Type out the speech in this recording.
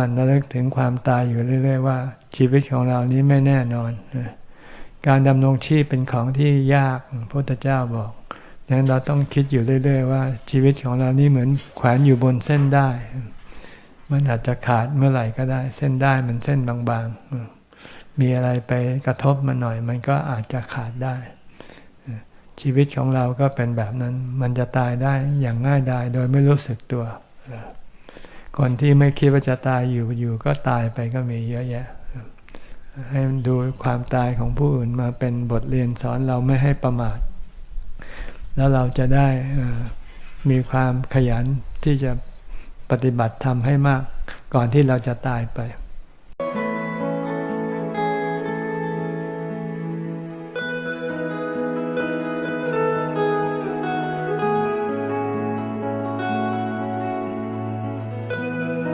มันระลึกถึงความตายอยู่เรื่อยๆว่า ชีวิตของเรานี้ไม่แน่นอน การดำรงชีพเป็นของที่ยากพระพุทธเจ้าบอกดังนั้นเราต้องคิดอยู่เรื่อย ๆ ว่า ชีวิตของเรานี้เหมือนแขวนอยู่บนเส้นได้ มันอาจจะขาดเมื่อไหร่ก็ได้ เส้นได้มันเส้นบางๆ มีอะไรไปกระทบมันหน่อย มันก็อาจจะขาดได้ชีวิตของเราก็เป็นแบบนั้น มันจะตายได้อย่างง่ายดายโดยไม่รู้สึกตัว คนที่ไม่คิดว่าจะตายอยู่อยู่ก็ตายไปก็มีเยอะแยะ ให้ดูความตายของผู้อื่นมาเป็นบทเรียนสอนเราไม่ให้ประมาท แล้วเราจะได้มีความขยันที่จะปฏิบัติทำให้มาก ก่อนที่เราจะตายไป